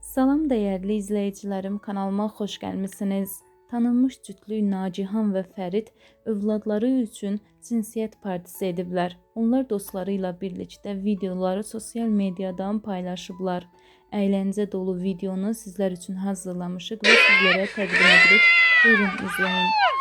Salam dəyərli izləyicilərim, kanalıma xoş gəlmisiniz. Tanınmış cütlük Nacihan və Fərid övladları üçün cinsiyyət partisi ediblər. Onlar dostları ilə birlikdə videoları sosial mediadan paylaşıblar. Əyləncə dolu videonu sizlər üçün hazırlamışıq və sizlərə təqdim edirik. Buyurun izləyin.